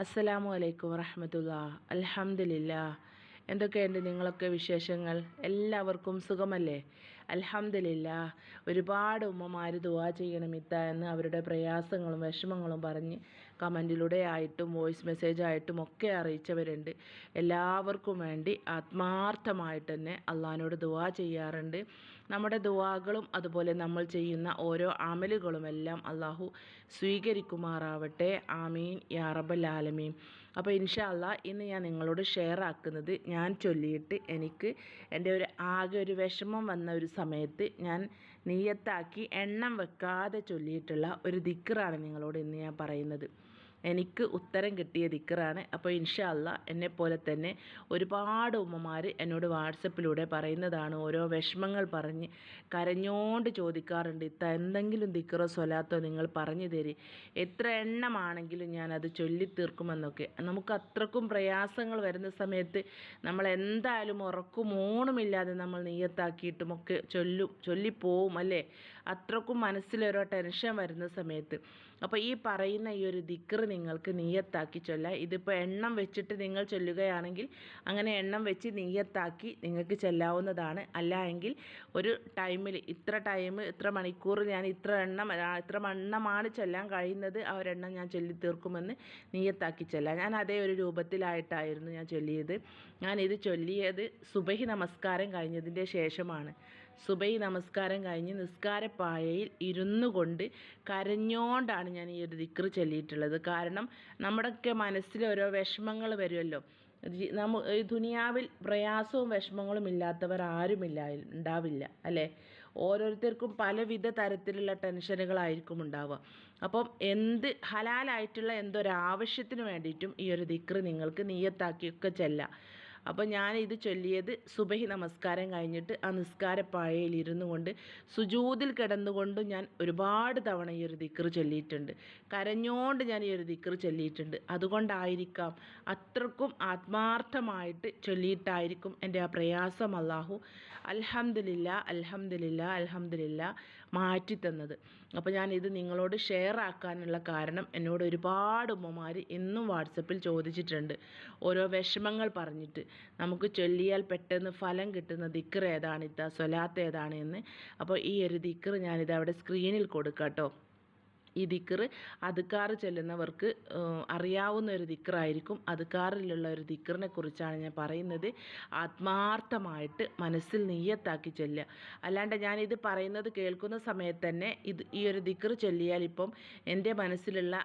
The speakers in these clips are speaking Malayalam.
അസ്സലാമു അലൈക്കും വറഹമത്തുള്ള. അലഹമില്ല എന്തൊക്കെയുണ്ട് നിങ്ങളൊക്കെ വിശേഷങ്ങൾ? എല്ലാവർക്കും സുഖമല്ലേ? അലഹമില്ല ഒരുപാട് ഉമ്മമാർ ദുവാ ചെയ്യണം ഇത്ത എന്ന് അവരുടെ പ്രയാസങ്ങളും വിഷമങ്ങളും പറഞ്ഞ് കമന്റിലൂടെ ആയിട്ടും വോയിസ് മെസ്സേജ് ആയിട്ടും ഒക്കെ അറിയിച്ചവരുണ്ട്. എല്ലാവർക്കും വേണ്ടി ആത്മാർത്ഥമായിട്ട് തന്നെ അള്ളഹാനോട് ദുവാ ചെയ്യാറുണ്ട്. നമ്മുടെ ദുവാകളും അതുപോലെ നമ്മൾ ചെയ്യുന്ന ഓരോ അമലുകളും എല്ലാം അള്ളാഹു സ്വീകരിക്കുമാറാവട്ടെ. ആമീൻ. യാറബൽ ആലമീൻ. അപ്പോൾ ഇൻഷാ ഇന്ന് ഞാൻ നിങ്ങളോട് ഷെയർ ആക്കുന്നത് ഞാൻ ചൊല്ലിയിട്ട് എനിക്ക് എന്റെ ഒരു ആകെ ഒരു വിഷമം വന്ന ഒരു സമയത്ത് ഞാൻ നീയത്താക്കി എണ്ണം വെക്കാതെ ചൊല്ലിയിട്ടുള്ള ഒരു ദിക്കറാണ് നിങ്ങളോട് ഇന്ന് ഞാൻ പറയുന്നത്. എനിക്ക് ഉത്തരം കിട്ടിയ ദിക്കറാണ്. അപ്പോൾ ഇൻഷാ അല്ല എന്നെപ്പോലെ തന്നെ ഒരുപാട് ഉമ്മമാർ എന്നോട് വാട്സപ്പിലൂടെ പറയുന്നതാണ്. ഓരോ വിഷമങ്ങൾ പറഞ്ഞ് കരഞ്ഞോണ്ട് ചോദിക്കാറുണ്ട് ഇത്ത എന്തെങ്കിലും ദിക്കറോ സ്വലാത്തോ നിങ്ങൾ പറഞ്ഞു തരി. എത്ര എണ്ണമാണെങ്കിലും ഞാനത് ചൊല്ലിത്തീർക്കുമെന്നൊക്കെ. നമുക്ക് അത്രക്കും പ്രയാസങ്ങൾ വരുന്ന സമയത്ത് നമ്മൾ എന്തായാലും ഉറക്കും ഊണുമില്ലാതെ നമ്മൾ നീയത്താക്കിയിട്ടുമൊക്കെ ചൊല്ലും ചൊല്ലിപ്പോവും അല്ലേ? അത്രക്കും മനസ്സിലൊരു ടെൻഷൻ വരുന്ന സമയത്ത്. അപ്പോൾ ഈ പറയുന്ന ഈ ഒരു ദിക്ർ നിങ്ങൾക്ക് നീയത്താക്കി ചൊല്ലാം. ഇതിപ്പോൾ എണ്ണം വെച്ചിട്ട് നിങ്ങൾ ചൊല്ലുകയാണെങ്കിൽ അങ്ങനെ എണ്ണം വെച്ച് നീയത്താക്കി നിങ്ങൾക്ക് ചൊല്ലാവുന്നതാണ്. അല്ല എങ്കിൽ ഒരു ടൈമിൽ ഇത്ര ടൈം ഇത്ര മണിക്കൂർ ഞാൻ ഇത്ര എണ്ണം ഇത്ര എണ്ണമാണ് ചൊല്ലാൻ കഴിയുന്നത് ആ ഒരെണ്ണം ഞാൻ ചൊല്ലി തീർക്കുമെന്ന് നീയത്താക്കി ചൊല്ലാം. ഞാൻ അതേ ഒരു രൂപത്തിലായിട്ടായിരുന്നു ഞാൻ ചൊല്ലിയത്. ഞാൻ ഇത് ചൊല്ലിയത് സുബഹി നമസ്കാരം കഴിഞ്ഞതിന്റെ ശേഷമാണ്. സുബൈ നമസ്കാരം കഴിഞ്ഞ് നിസ്കാരപ്പായയിൽ ഇരുന്നു കൊണ്ട് കരഞ്ഞോണ്ടാണ് ഞാൻ ഈ ഒരു ദിക്ർ ചൊല്ലിയിട്ടുള്ളത്. കാരണം നമ്മുടെയൊക്കെ മനസ്സിൽ ഓരോ വിഷമങ്ങൾ വരുമല്ലോ. നമ്മ ഈ ദുനിയാവിൽ പ്രയാസവും വിഷമങ്ങളും ഇല്ലാത്തവർ ആരുമില്ല ഉണ്ടാവില്ല അല്ലേ? ഓരോരുത്തർക്കും പലവിധ തരത്തിലുള്ള ടെൻഷനുകളായിരിക്കും ഉണ്ടാവുക. അപ്പം എന്ത് ഹലാലായിട്ടുള്ള എന്തൊരാവശ്യത്തിന് വേണ്ടിയിട്ടും ഈ ഒരു ദിക്ർ നിങ്ങൾക്ക് നീയത്താക്കിയൊക്കെ ചെല്ലാം. അപ്പോൾ ഞാൻ ഇത് ചൊല്ലിയത് സുബഹി നമസ്കാരം കഴിഞ്ഞിട്ട് ആ നിസ്കാര ഇരുന്നു കൊണ്ട് സുജൂതിൽ കിടന്നുകൊണ്ട് ഞാൻ ഒരുപാട് തവണ ഈ ഒരു ദിക്കർ ചൊല്ലിയിട്ടുണ്ട്. കരഞ്ഞോണ്ട് ഞാൻ ഈ ഒരു ദിക്കർ ചൊല്ലിയിട്ടുണ്ട്. അതുകൊണ്ടായിരിക്കാം അത്രക്കും ആത്മാർത്ഥമായിട്ട് ചൊല്ലിയിട്ടായിരിക്കും എന്റെ ആ പ്രയാസം അള്ളാഹു അൽഹംദുലില്ല അൽഹംദുലില്ല അൽഹംദുലില്ല മാറ്റി തന്നത് അപ്പോൾ ഇത് നിങ്ങളോട് ഷെയർ ആക്കാനുള്ള കാരണം എന്നോട് ഒരുപാട് ഉമ്മമാർ ഇന്നും വാട്സപ്പിൽ ചോദിച്ചിട്ടുണ്ട്. ഓരോ വിഷമങ്ങൾ പറഞ്ഞിട്ട്. നമുക്ക് ചൊല്ലിയാൽ പെട്ടെന്ന് ഫലം കിട്ടുന്ന ദിക്കർ ഏതാണ്? ഇത്ത സ്വലാത്ത് ഏതാണ് എന്ന്. അപ്പോൾ ഈ ഒരു ദിക്കർ ഞാനിത് അവിടെ സ്ക്രീനിൽ കൊടുക്കാം കേട്ടോ ഈ ദിക്ർ അതുക്കാറ് ചെല്ലുന്നവർക്ക് അറിയാവുന്ന ഒരു ദിക്കറായിരിക്കും. അതുക്കാറിലുള്ള ഒരു ദിക്കറിനെ കുറിച്ചാണ് ഞാൻ പറയുന്നത്. ആത്മാർത്ഥമായിട്ട് മനസ്സിൽ നെയ്യത്താക്കി ചൊല്ലുക. അല്ലാണ്ട് ഞാനിത് പറയുന്നത് കേൾക്കുന്ന സമയത്ത് തന്നെ ഇത് ഈ ഒരു ദിക്ർ ചൊല്ലിയാൽ ഇപ്പം എന്റെ മനസ്സിലുള്ള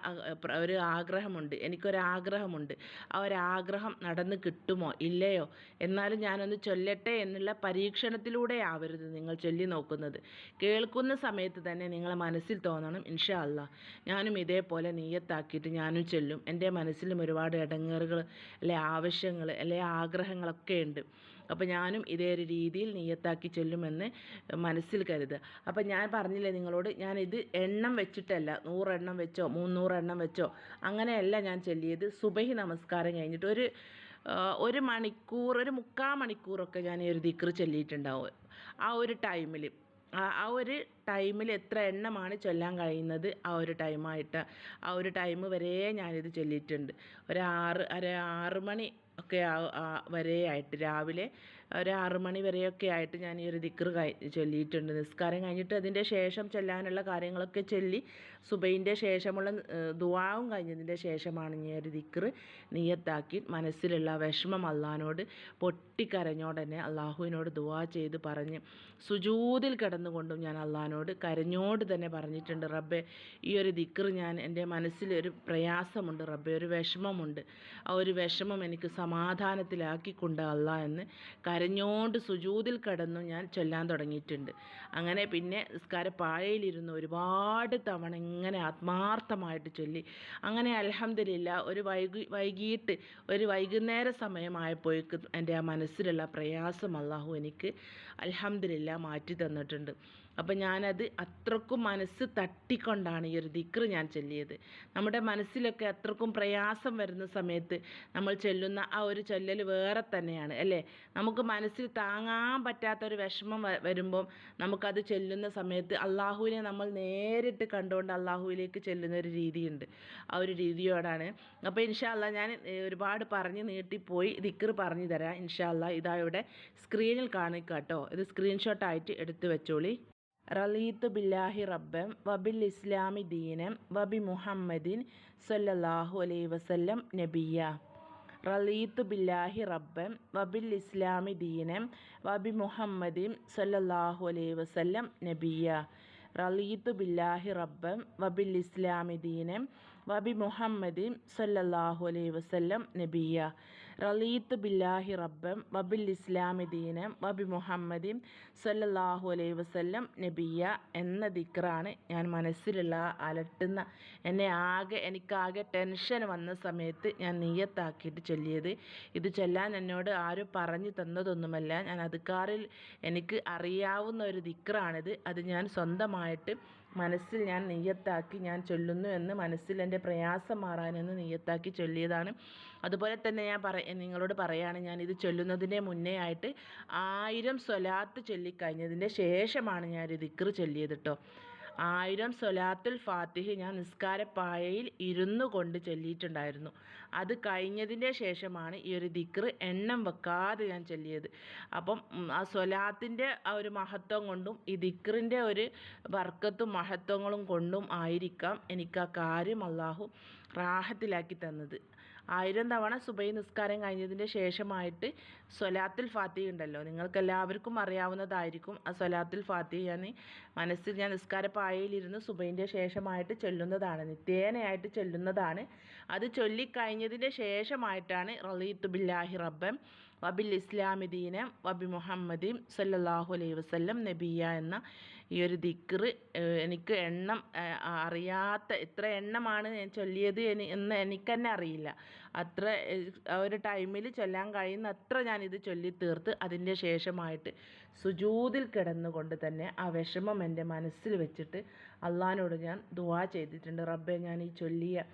ഒരു ആഗ്രഹമുണ്ട്. എനിക്കൊരാഗ്രഹമുണ്ട്. ആ ഒരു ആഗ്രഹം നടന്ന് കിട്ടുമോ? ഇല്ലയോ? എന്നാലും ഞാനൊന്ന് ചൊല്ലട്ടെ എന്നുള്ള പരീക്ഷണത്തിലൂടെ ആവരുത് നിങ്ങൾ ചൊല്ലി നോക്കുന്നത്. കേൾക്കുന്ന സമയത്ത് തന്നെ നിങ്ങളെ മനസ്സിൽ തോന്നണം ഇൻഷാ അല്ല ഞാനും ഇതേപോലെ നീയത്താക്കിയിട്ട് ഞാനും ചെല്ലും. എന്റെ മനസ്സിലും ഒരുപാട് ഇടങ്ങേറുകൾ അല്ലെ ആവശ്യങ്ങൾ അല്ലെ ആഗ്രഹങ്ങളൊക്കെ ഉണ്ട്. അപ്പോൾ ഞാനും ഇതേ ഒരു രീതിയിൽ നീയത്താക്കി ചെല്ലുമെന്ന് മനസ്സിൽ കരുതുക അപ്പോൾ ഞാൻ പറഞ്ഞില്ലേ നിങ്ങളോട് ഞാൻ ഇത് എണ്ണം വെച്ചിട്ടല്ല നൂറെണ്ണം വെച്ചോ മുന്നൂറെണ്ണം വെച്ചോ അങ്ങനെയല്ല ഞാൻ ചൊല്ലിയത്. സുബഹി നമസ്കാരം കഴിഞ്ഞിട്ട് ഒരു ഒരു മണിക്കൂർ ഒരു മുക്കാൽ മണിക്കൂറൊക്കെ ഞാൻ ഈ ഒരു ദിക്ർ ചൊല്ലിയിട്ടുണ്ടാവും. ആ ഒരു ടൈമിൽ ആ ഒരു ടൈമിൽ എത്ര എണ്ണമാണ് ചൊല്ലാൻ കഴിയുന്നത് ആ ഒരു ടൈമായിട്ട്. ആ ഒരു ടൈം വരെ ഞാനിത് ചൊല്ലിയിട്ടുണ്ട്. ഒരു ആറ് ഒരു ആറ് മണി ഒക്കെ വരെ ആയിട്ട് രാവിലെ ഒരു ആറു മണി വരെയൊക്കെ ആയിട്ട് ഞാൻ ഈ ഒരു ദിക്കർ ചൊല്ലിയിട്ടുണ്ട്. നിസ്കാരം കഴിഞ്ഞിട്ട് അതിന്റെ ശേഷം ചെല്ലാനുള്ള കാര്യങ്ങളൊക്കെ ചൊല്ലി സുബൈന്റെ ശേഷമുള്ള ദുവാവും കഴിഞ്ഞതിന്റെ ശേഷമാണ് ഈ ഒരു ദിക്കർ നീയത്താക്കി. മനസ്സിലുള്ള വിഷമം അള്ളഹാനോട് പൊട്ടിക്കരഞ്ഞോടനെ അള്ളാഹുവിനോട് ദുവാ ചെയ്ത് പറഞ്ഞ് സുജൂതിൽ കിടന്നുകൊണ്ടും ഞാൻ അള്ളഹാനോട് കരഞ്ഞോട് തന്നെ പറഞ്ഞിട്ടുണ്ട്. റബ്ബെ ഈ ഒരു ദിക്കർ ഞാൻ എന്റെ മനസ്സിൽ ഒരു പ്രയാസമുണ്ട് റബ്ബെ ഒരു വിഷമമുണ്ട്. ആ ഒരു വിഷമം എനിക്ക് സമാധാനത്തിലാക്കിക്കൊണ്ട് അല്ല എന്ന് കരഞ്ഞോണ്ട് സുജൂതിൽ കിടന്നു ഞാൻ ചൊല്ലാൻ തുടങ്ങിയിട്ടുണ്ട്. അങ്ങനെ പിന്നെ നിസ്കാര പാഴയിലിരുന്ന് ഒരുപാട് തവണ ഇങ്ങനെ ആത്മാർത്ഥമായിട്ട് ചൊല്ലി. അങ്ങനെ അലഹമില്ല ഒരു വൈകി വൈകിട്ട് ഒരു വൈകുന്നേര സമയമായപ്പോഴേക്ക് എന്റെ ആ മനസ്സിലുള്ള പ്രയാസം അള്ളാഹു എനിക്ക് അലഹമില്ല മാറ്റി തന്നിട്ടുണ്ട്. അപ്പം ഞാനത് അത്രക്കും മനസ്സ് തട്ടിക്കൊണ്ടാണ് ഈ ഒരു ദിക്ർ ഞാൻ ചൊല്ലിയത്. നമ്മുടെ മനസ്സിലൊക്കെ അത്രക്കും പ്രയാസം വരുന്ന സമയത്ത് നമ്മൾ ചൊല്ലുന്ന ആ ഒരു ചൊല്ലൽ വേറെ തന്നെയാണ് അല്ലേ? നമുക്ക് മനസ്സിൽ താങ്ങാൻ പറ്റാത്ത ഒരു വിഷമം വരുമ്പം നമുക്കത് ചൊല്ലുന്ന സമയത്ത് അള്ളാഹുവിനെ നമ്മൾ നേരിട്ട് കണ്ടുകൊണ്ട് അള്ളാഹുവിലേക്ക് ചെല്ലുന്ന ഒരു രീതിയുണ്ട്. ആ ഒരു രീതിയോടാണ്. അപ്പോൾ ഇൻഷാല്ല ഞാൻ ഒരുപാട് പറഞ്ഞ് നീട്ടിപ്പോയി ദിക്ർ പറഞ്ഞു തരാം ഇൻഷാല്ല ഇതാ ഇവിടെ സ്ക്രീനിൽ കാണിക്കാം കേട്ടോ. ഇത് സ്ക്രീൻഷോട്ടായിട്ട് എടുത്തു വെച്ചോളി. റലീത്തു ബില്ലാഹി റബ്ബം വബിൽ ഇസ്ലാമി ദീനം വബി മുഹമ്മദിൻ സല്ലല്ലാഹു അലൈഹി വസല്ലം നബിയ റലീത്തു ബില്ലാഹി റബ്ബൻ വബിൽ ഇസ്ലാമി ദീനം വബി മുഹമ്മദിൻ സല്ലല്ലാഹു അലൈഹി വസല്ലം നബിയ റലീത്തു ബില്ലാഹി റബ്ബൻ വബിൽ ഇസ്ലാമി ദീനം വബി മുഹമ്മദിൻ സല്ലല്ലാഹു അലൈഹി വസല്ലം നബിയ റലീത്ത് ബില്ലാഹി റബ്ബം വബിൽ ഇസ്ലാമി ദീനം വബി മുഹമ്മദിൻ സല്ലല്ലാഹു അലൈഹി വസല്ലം നബിയ എന്ന ദിക്റാണ് ഞാൻ മനസ്സിലുള്ള അലട്ടുന്ന. എന്നെ ആകെ എനിക്കാകെ ടെൻഷൻ വന്ന സമയത്ത് ഞാൻ നീയത്താക്കിയിട്ട് ചൊല്ലിയത്. ഇത് ചൊല്ലാൻ എന്നോട് ആരും പറഞ്ഞു തന്നതൊന്നുമല്ല. ഞാൻ അതുക്കാറിൽ എനിക്ക് അറിയാവുന്ന ഒരു ദിക്റാണിത്. അത് ഞാൻ സ്വന്തമായിട്ട് മനസ്സിൽ ഞാൻ നെയ്യത്താക്കി ഞാൻ ചൊല്ലുന്നു എന്ന് മനസ്സിൽ എന്റെ പ്രയാസം മാറാനെന്ന് നെയ്യത്താക്കി ചൊല്ലിയതാണ്. അതുപോലെ തന്നെ ഞാൻ പറ നിങ്ങളോട് പറയുകയാണ് ഞാൻ ഇത് ചൊല്ലുന്നതിന്റെ മുന്നേ ആയിട്ട് ആയിരം സ്വലാത്ത് ചൊല്ലിക്കഴിഞ്ഞതിന്റെ ശേഷമാണ് ഞാൻ ഒരു ദിക്ർ ചൊല്ലിയത് കേട്ടോ ആയിരം സൊലാത്തുൽ ഫാത്തിഹ് ഞാൻ നിസ്കാരപ്പായയിൽ ഇരുന്നു കൊണ്ട് ചൊല്ലിയിട്ടുണ്ടായിരുന്നു. അത് കഴിഞ്ഞതിന്റെ ശേഷമാണ് ഈ ഒരു ദിക്ർ എണ്ണം വെക്കാതെ ഞാൻ ചൊല്ലിയത്. അപ്പം ആ സ്വലാത്തിന്റെ ആ ഒരു മഹത്വം കൊണ്ടും ഈ ദിക്റിന്റെ ഒരു വർക്കത്തും മഹത്വങ്ങളും കൊണ്ടും ആയിരിക്കാം എനിക്ക് ആ കാര്യം അള്ളാഹു റാഹത്തിലാക്കി തന്നത്. ആയിരം തവണ സുബൈ നിസ്കാരം കഴിഞ്ഞതിന്റെ ശേഷമായിട്ട് സൊലാത്തുൽ ഫാത്തി ഉണ്ടല്ലോ. നിങ്ങൾക്കെല്ലാവർക്കും അറിയാവുന്നതായിരിക്കും ആ സൊലാത്തുൽ ഫാത്തിഹ ഞാൻ മനസ്സിൽ ഞാൻ നിസ്കാര പായയിലിരുന്ന് സുബൈന്റെ ശേഷമായിട്ട് ചൊല്ലുന്നതാണ്. നിത്യേനയായിട്ട് ചൊല്ലുന്നതാണ്. അത് ചൊല്ലിക്കഴിഞ്ഞതിന്റെ ശേഷമായിട്ടാണ് റലീത്തു ബില്ലാഹി റബ്ബൻ വബിൽ ഇസ്ലാമി ദീന വബി മുഹമ്മദീം സല്ലാഹു അലൈഹി വസല്ലം നബിയ എന്ന ഈ ഒരു ദിക്ർ എനിക്ക് എണ്ണം അറിയാത്ത എത്ര എണ്ണമാണ് ഞാൻ ചൊല്ലിയത് എന്ന് എനിക്ക് തന്നെ അറിയില്ല. അത്ര ഒരു ടൈമിൽ ചൊല്ലാൻ കഴിയുന്ന അത്ര ഞാനിത് ചൊല്ലി തീർത്ത് അതിന്റെ ശേഷമായിട്ട് സുജൂതിൽ കിടന്നുകൊണ്ട് തന്നെ ആ വിഷമം എന്റെ മനസ്സിൽ വെച്ചിട്ട് അള്ളഹാനോട് ഞാൻ ദുവാ ചെയ്തിട്ടുണ്ട്. റബ്ബെ ഞാൻ ഈ ചൊല്ലിയ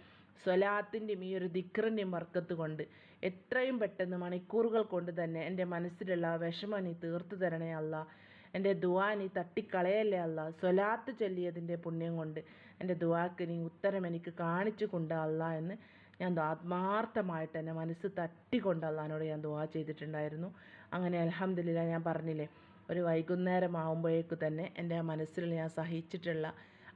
സ്വലാത്തിന്റെയും ഈ ഒരു ദിക്റിന്റെയും വർക്കത്ത് കൊണ്ട് എത്രയും പെട്ടെന്ന് മണിക്കൂറുകൾ കൊണ്ട് തന്നെ എന്റെ മനസ്സിലുള്ള ആ വിഷമം നീ തീർത്തു തരണേ അല്ല എന്റെ ദുവാ നീ തട്ടിക്കളയല്ലേ അല്ല? സ്വലാത്ത് ചൊല്ലിയതിന്റെ പുണ്യം കൊണ്ട് എന്റെ ദുവാക്ക് നീ ഉത്തരം എനിക്ക് കാണിച്ചു കൊണ്ട് അല്ല എന്ന് ഞാൻ ആത്മാർത്ഥമായിട്ട് എന്റെ മനസ്സ് തട്ടിക്കൊണ്ട് അള്ളഹാനോട് ഞാൻ ദുവാ ചെയ്തിട്ടുണ്ടായിരുന്നു. അങ്ങനെ അലഹമ്മദില്ല ഞാൻ പറഞ്ഞില്ലേ ഒരു വൈകുന്നേരം ആകുമ്പോഴേക്ക് തന്നെ എന്റെ മനസ്സിൽ ഞാൻ സഹിച്ചിട്ടുള്ള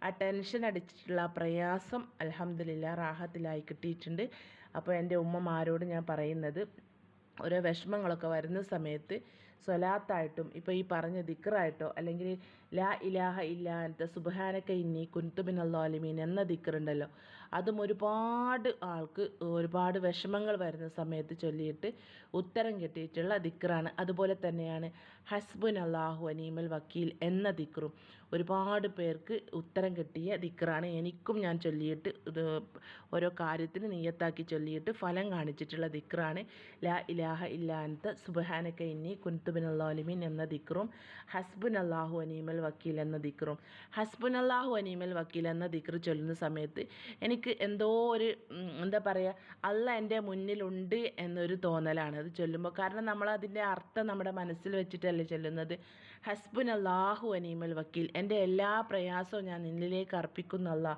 ആ ടെൻഷൻ അടിച്ചിട്ടുള്ള പ്രയാസം അലഹമ്മദില്ല റാഹത്തിലായി കിട്ടിയിട്ടുണ്ട്. അപ്പോൾ എന്റെ ഉമ്മമാരോട് ഞാൻ പറയുന്നത് ഓരോ വിഷമങ്ങളൊക്കെ വരുന്ന സമയത്ത് സ്വലാത്തായിട്ടും ഇപ്പോൾ ഈ പറഞ്ഞ ദിക്റായിട്ടോ അല്ലെങ്കിൽ ലാ ഇലാഹ ഇല്ലാത്ത സുബഹാനക്ക ഇന്നി കുൻതുബിൻ അള്ളാലിമീൻ എന്ന ദിക്റുണ്ടല്ലോ. അതും ഒരുപാട് ആൾക്ക് ഒരുപാട് വിഷമങ്ങൾ വരുന്ന സമയത്ത് ചൊല്ലിയിട്ട് ഉത്തരം കിട്ടിയിട്ടുള്ള ദിക്റാണ്. അതുപോലെ തന്നെയാണ് ഹസ്ബുൻ അള്ളാഹു അനീമൽ വക്കീൽ എന്ന ദിക്റും. ഒരുപാട് പേർക്ക് ഉത്തരം കിട്ടിയ ദിക്റാണ്. എനിക്കും ഞാൻ ചൊല്ലിയിട്ട് ഓരോ കാര്യത്തിന് നീയത്താക്കി ചൊല്ലിയിട്ട് ഫലം കാണിച്ചിട്ടുള്ള ദിക്റാണ്. ലാ ഇലാഹ ഇല്ലാത്ത സുബഹാനക്ക ഇന്നി കുൻതുബിൻ അള്ളാലിമീൻ എന്ന ദിക്റും ഹസ്ബുൻ അള്ളാഹു അനീമൽ വക്കീൽ എന്ന ദിക്റും. ഹസ്ബുൻ അള്ളാഹു അനീമൽ വക്കീൽ എന്ന ദിക്റ് ചൊല്ലുന്ന സമയത്ത് എനിക്ക് എന്തോ ഒരു എന്താ പറയുക അല്ല എന്റെ മുന്നിലുണ്ട് എന്നൊരു തോന്നലാണ്. അത് ചൊല്ലുമ്പോൾ കാരണം നമ്മൾ അതിന്റെ അർത്ഥം നമ്മുടെ മനസ്സിൽ വെച്ചിട്ടല്ലേ ചൊല്ലുന്നത്. ഹസ്ബുൻ അള്ളാഹു അനീമൽ വക്കീൽ എന്റെ എല്ലാ പ്രയാസവും ഞാൻ നിന്നിലേക്ക് അർപ്പിക്കുന്നല്ല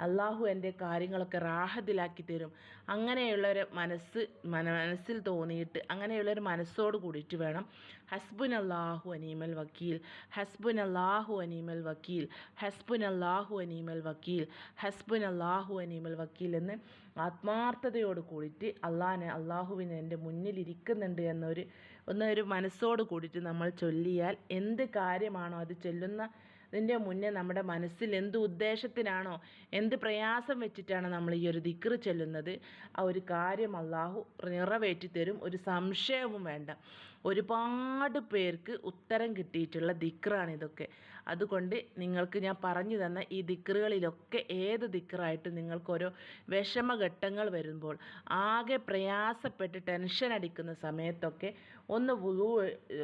അള്ളാഹു എന്റെ കാര്യങ്ങളൊക്കെ റാഹത്തിലാക്കി തരും. അങ്ങനെയുള്ളൊരു മനസ്സ് മനസ്സിൽ തോന്നിയിട്ട് അങ്ങനെയുള്ളൊരു മനസ്സോട് കൂടിയിട്ട് വേണം. ഹസ്ബുൻ അള്ളാഹു അനീമൽ വക്കീൽ. ഹസ്ബുൻ അള്ളാഹു അനീമൽ വക്കീൽ. ഹസ്ബുൻ അള്ളാഹു അനീമൽ വക്കീൽ. ഹസ്ബുൻ അള്ളാഹു അനീമൽ വക്കീൽ എന്ന് ആത്മാർത്ഥതയോട് കൂടിയിട്ട് അള്ളാഹിനെ അള്ളാഹുവിന് എന്റെ മുന്നിലിരിക്കുന്നുണ്ട് എന്നൊരു ഒന്നൊരു മനസ്സോട് കൂടിയിട്ട് നമ്മൾ ചൊല്ലിയാൽ എന്ത് കാര്യമാണോ അത് ചൊല്ലുന്ന ഇതിന്റെ മുന്നേ നമ്മുടെ മനസ്സിൽ എന്ത് ഉദ്ദേശത്തിനാണോ എന്ത് പ്രയാസം വെച്ചിട്ടാണ് നമ്മൾ ഈ ഒരു ദിക്ർ ചൊല്ലുന്നത് ആ ഒരു കാര്യം അള്ളാഹു നിറവേറ്റി തരും ഒരു സംശയവും വേണ്ട. ഒരുപാട് പേർക്ക് ഉത്തരം കിട്ടിയിട്ടുള്ള ദിക്റാണ് ഇതൊക്കെ. അതുകൊണ്ട് നിങ്ങൾക്ക് ഞാൻ പറഞ്ഞു തന്ന ഈ ദിക്റുകളിലൊക്കെ ഏത് ദിക്റായിട്ടും നിങ്ങൾക്കൊരു വിഷമഘട്ടങ്ങൾ വരുമ്പോൾ ആകെ പ്രയാസപ്പെട്ട് ടെൻഷൻ അടിക്കുന്ന സമയത്തൊക്കെ ഒന്ന്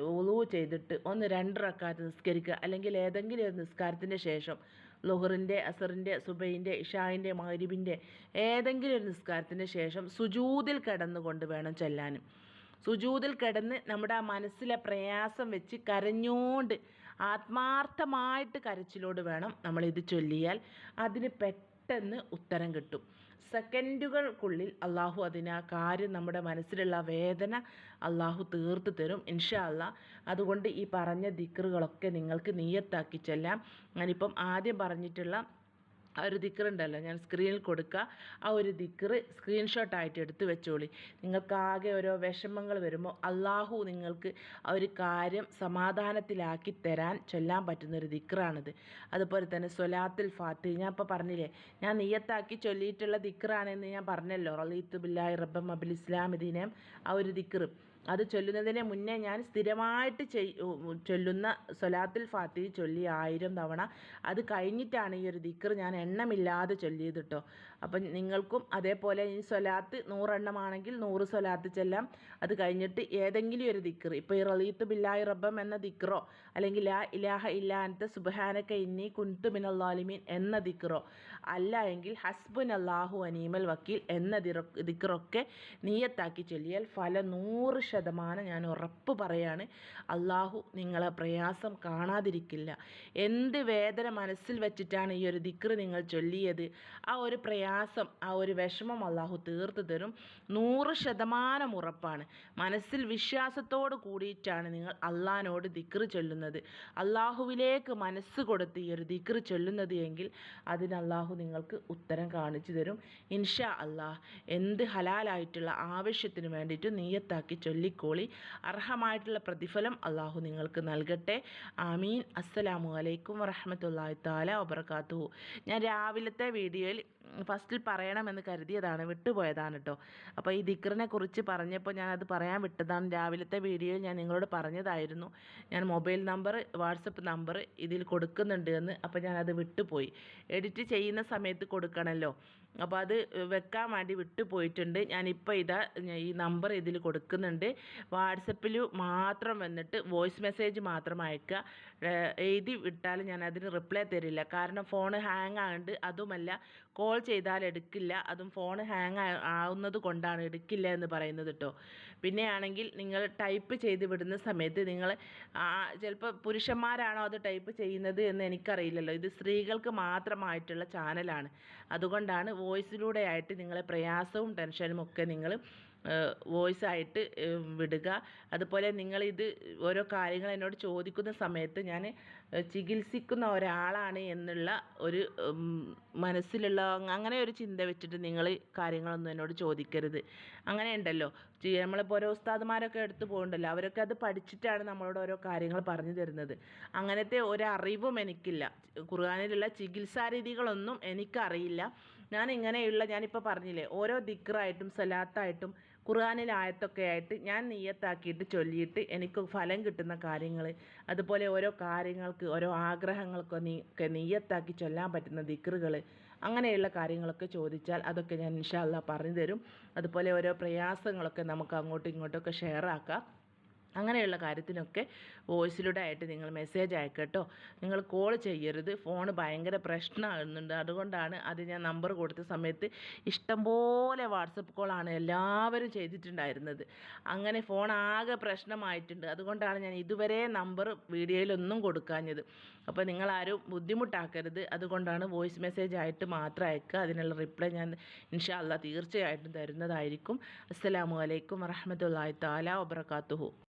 വുളു ചെയ്തിട്ട് ഒന്ന് രണ്ട് റക്കാത്ത് നിസ്കരിക്കുക. അല്ലെങ്കിൽ ഏതെങ്കിലും ഒരു നിസ്കാരത്തിന്റെ ശേഷം ലുഹറിന്റെ അസറിന്റെ സുബൈന്റെ ഇഷായിന്റെ മഹരിബിന്റെ ഏതെങ്കിലും ഒരു നിസ്കാരത്തിന്റെ ശേഷം സുജൂതിൽ കിടന്നുകൊണ്ട് വേണം ചെല്ലാനും. സുജൂതിൽ കിടന്ന് നമ്മുടെ ആ മനസ്സിലെ പ്രയാസം വെച്ച് കരഞ്ഞോണ്ട് ആത്മാർത്ഥമായിട്ട് കരച്ചിലോട് വേണം നമ്മൾ ഇത് ചൊല്ലിയാൽ. അതിന് പെട്ടെന്ന് ഉത്തരം കിട്ടും. സെക്കൻഡുകൾക്കുള്ളിൽ അള്ളാഹു അതിന് ആ കാര്യം നമ്മുടെ മനസ്സിലുള്ള വേദന അള്ളാഹു തീർത്ത് തരും ഇൻഷാ അല്ലാ അതുകൊണ്ട് ഈ പറഞ്ഞ ദിക്കറുകളൊക്കെ നിങ്ങൾക്ക് നീയത്താക്കി ചെല്ലാം. ഞാനിപ്പം ആദ്യം പറഞ്ഞിട്ടുള്ള ആ ഒരു ദിക്കറുണ്ടല്ലോ ഞാൻ സ്ക്രീനിൽ കൊടുക്കുക ആ ഒരു ദിക്റ് സ്ക്രീൻഷോട്ടായിട്ട് എടുത്ത് വെച്ചോളി. നിങ്ങൾക്ക് ആകെ ഓരോ വിഷമങ്ങൾ വരുമ്പോൾ അള്ളാഹു നിങ്ങൾക്ക് ആ ഒരു കാര്യം സമാധാനത്തിലാക്കി തരാൻ ചൊല്ലാൻ പറ്റുന്ന ഒരു ദിക്റാണിത് അതുപോലെ തന്നെ സൊലാത്തിൽ ഫാത്തി. ഞാൻ ഇപ്പോൾ പറഞ്ഞില്ലേ ഞാൻ നീയത്താക്കി ചൊല്ലിയിട്ടുള്ള ദിക്റാണെന്ന് ഞാൻ പറഞ്ഞല്ലോ. റലീത്ത് ബില്ലാഹി റബ്ബം അബിൽ ഇസ്ലാം ദീനം ആ ഒരു ദിക്റ് അത് ചൊല്ലുന്നതിന് മുന്നേ ഞാൻ സ്ഥിരമായിട്ട് ചൊല്ലുന്ന സ്വലാത്തുൽ ഫാത്തി ചൊല്ലി ആയിരം തവണ. അത് കഴിഞ്ഞിട്ടാണ് ഈ ഒരു ദിക്ർ ഞാൻ എണ്ണമില്ലാതെ ചൊല്ലിയത് കേട്ടോ അപ്പം നിങ്ങൾക്കും അതേപോലെ ഈ സ്വലാത്ത് നൂറെണ്ണമാണെങ്കിൽ നൂറ് സ്വലാത്ത് ചെല്ലാം. അത് കഴിഞ്ഞിട്ട് ഏതെങ്കിലും ഒരു ദിക്കർ ഇപ്പോൾ ഈ റലീത്ത് ബില്ലായി റബ്ബം എന്ന ദിക്കറോ അല്ലെങ്കിൽ ലാ ഇലാഹ ഇല്ലാനത്തെ സുബഹാനക്ക ഇന്നി കുൻതു മിനല്ലാലിമീൻ എന്ന ദിക്കറോ അല്ല എങ്കിൽ ഹസ്ബുൻ അള്ളാഹു അനീമൽ വക്കീൽ എന്ന ദിക്കറൊക്കെ നീയത്താക്കി ചൊല്ലിയാൽ ഫല നൂറ് ശതമാനം ഞാൻ ഉറപ്പ് പറയാണ്. അള്ളാഹു നിങ്ങളെ പ്രയാസം കാണാതിരിക്കില്ല. എന്ത് വേദന മനസ്സിൽ വെച്ചിട്ടാണ് ഈ ഒരു ദിക്കർ നിങ്ങൾ ചൊല്ലിയത്? ആ ഒരു പ്രയാസം ആ ഒരു വിഷമം അള്ളാഹു തീർത്തു തരും. നൂറ് ശതമാനം ഉറപ്പാണ്. മനസ്സിൽ വിശ്വാസത്തോട് കൂടിയിട്ടാണ് നിങ്ങൾ അള്ളാഹിനോട് ദിക്ർ ചൊല്ലുന്നത്. അള്ളാഹുവിലേക്ക് മനസ്സ് കൊടുത്ത് ഈ ഒരു ദിക്ർ ചൊല്ലുന്നത് എങ്കിൽ അതിന് അള്ളാഹു നിങ്ങൾക്ക് ഉത്തരം കാണിച്ചു തരും. ഇൻഷാ അള്ളാഹ് എന്ത് ഹലാലായിട്ടുള്ള ആവശ്യത്തിന് വേണ്ടിയിട്ട് നീയത്താക്കി ചൊല്ലിക്കോളി. അർഹമായിട്ടുള്ള പ്രതിഫലം അള്ളാഹു നിങ്ങൾക്ക് നൽകട്ടെ. ആമീൻ. അസ്സലാമു അലൈക്കും വറഹമത്തല്ലാഹി താല വബർക്കാത്തു ഞാൻ രാവിലത്തെ വീഡിയോയിൽ ഫസ്റ്റിൽ പറയണമെന്ന് കരുതിയതാണ് വിട്ടുപോയതാണ് കേട്ടോ അപ്പോൾ ഈ ദിക്റിനെ കുറിച്ച് പറഞ്ഞപ്പോൾ ഞാനത് പറയാൻ വിട്ടതാണ്. രാവിലത്തെ വീഡിയോയിൽ ഞാൻ നിങ്ങളോട് പറഞ്ഞതായിരുന്നു. ഞാൻ മൊബൈൽ നമ്പർ വാട്സപ്പ് നമ്പർ ഇതിൽ കൊടുക്കുന്നുണ്ട് എന്ന്. അപ്പോൾ ഞാനത് വിട്ടുപോയി. എഡിറ്റ് ചെയ്യുന്ന സമയത്ത് കൊടുക്കണമല്ലോ അപ്പോൾ അത് വെക്കാൻ വേണ്ടി വിട്ടുപോയിട്ടുണ്ട് ഞാനിപ്പോൾ ഇതാ ഈ നമ്പർ ഇതിൽ കൊടുക്കുന്നുണ്ട്. വാട്സപ്പിൽ മാത്രം വന്നിട്ട് വോയിസ് മെസ്സേജ് മാത്രം അയക്കുക. എഴുതി വിട്ടാൽ ഞാൻ അതിന് റിപ്ലൈ തരില്ല. കാരണം ഫോൺ ഹാങ് ആകുന്നുണ്ട് അതുമല്ല കോൾ ചെയ്താൽ എടുക്കില്ല. അതും ഫോൺ ഹാങ് ആവുന്നത് കൊണ്ടാണ് എടുക്കില്ല എന്ന് പറയുന്നത് കേട്ടോ. പിന്നെയാണെങ്കിൽ നിങ്ങൾ ടൈപ്പ് ചെയ്ത് വിടുന്ന സമയത്ത് നിങ്ങൾ ചിലപ്പോൾ പുരുഷന്മാരാണോ അത് ടൈപ്പ് ചെയ്യുന്നത് എന്ന് എനിക്കറിയില്ലല്ലോ. ഇത് സ്ത്രീകൾക്ക് മാത്രമായിട്ടുള്ള ചാനലാണ്. അതുകൊണ്ടാണ് വോയിസിലൂടെ ആയിട്ട് നിങ്ങളെ പ്രയാസവും ടെൻഷനും ഒക്കെ നിങ്ങൾ വോയിസ് ആയിട്ട് വിടുക. അതുപോലെ നിങ്ങളിത് ഓരോ കാര്യങ്ങൾ എന്നോട് ചോദിക്കുന്ന സമയത്ത് ഞാൻ ചികിത്സിക്കുന്ന ഒരാളാണ് എന്നുള്ള ഒരു മനസ്സിലുള്ള അങ്ങനെ ഒരു ചിന്ത വെച്ചിട്ട് നിങ്ങൾ കാര്യങ്ങളൊന്നും എന്നോട് ചോദിക്കരുത്. അങ്ങനെ ഉണ്ടല്ലോ നമ്മളിപ്പോൾ ഓരോ ഉസ്താദുമാരൊക്കെ എടുത്ത് പോകുന്നുണ്ടല്ലോ അവരൊക്കെ അത് പഠിച്ചിട്ടാണ് നമ്മളോട് ഓരോ കാര്യങ്ങൾ പറഞ്ഞു തരുന്നത്. അങ്ങനത്തെ ഒരറിവും എനിക്കില്ല. ഖുർആാനിലുള്ള ചികിത്സാ രീതികളൊന്നും എനിക്കറിയില്ല. ഞാൻ ഇങ്ങനെയുള്ള ഞാനിപ്പോൾ പറഞ്ഞില്ലേ ഓരോ ദിക്റായിട്ടും സലാത്തായിട്ടും ഖുർആാനിൽ ആയത്തൊക്കെ ആയിട്ട് ഞാൻ നീയത്താക്കിയിട്ട് ചൊല്ലിയിട്ട് എനിക്ക് ഫലം കിട്ടുന്ന കാര്യങ്ങൾ അതുപോലെ ഓരോ കാര്യങ്ങൾക്ക് ഓരോ ആഗ്രഹങ്ങൾക്കോ നീ ഒക്കെ നീയത്താക്കി ചൊല്ലാൻ പറ്റുന്ന ദിക്റുകൾ അങ്ങനെയുള്ള കാര്യങ്ങളൊക്കെ ചോദിച്ചാൽ അതൊക്കെ ഞാൻ ഇൻഷാല്ല പറഞ്ഞു തരും അതുപോലെ ഓരോ പ്രയാസങ്ങളൊക്കെ നമുക്ക് അങ്ങോട്ടും ഇങ്ങോട്ടും ഒക്കെ ഷെയർ ആക്കാം. അങ്ങനെയുള്ള കാര്യത്തിനൊക്കെ വോയിസിലൂടെ ആയിട്ട് നിങ്ങൾ മെസ്സേജ് അയക്കട്ടോ നിങ്ങൾ കോൾ ചെയ്യരുത്. ഫോൺ ഭയങ്കര പ്രശ്നമാകുന്നുണ്ട്. അതുകൊണ്ടാണ് അത് ഞാൻ നമ്പർ കൊടുത്ത സമയത്ത് ഇഷ്ടംപോലെ വാട്സപ്പ് കോളാണ് എല്ലാവരും ചെയ്തിട്ടുണ്ടായിരുന്നത്. അങ്ങനെ ഫോൺ ആകെ പ്രശ്നമായിട്ടുണ്ട്. അതുകൊണ്ടാണ് ഞാൻ ഇതുവരെ നമ്പർ വീഡിയോയിലൊന്നും കൊടുക്കാഞ്ഞത്. അപ്പോൾ നിങ്ങളാരും ബുദ്ധിമുട്ടാക്കരുത്. അതുകൊണ്ടാണ് വോയിസ് മെസ്സേജ് ആയിട്ട് മാത്രം അയക്കുക. അതിനുള്ള റിപ്ലൈ ഞാൻ ഇൻഷാ അല്ലാ തീർച്ചയായിട്ടും തരുന്നതായിരിക്കും. അസ്സലാമു അലൈക്കും വറഹമത്തല്ലാഹി താല വബർക്കാത്തുഹു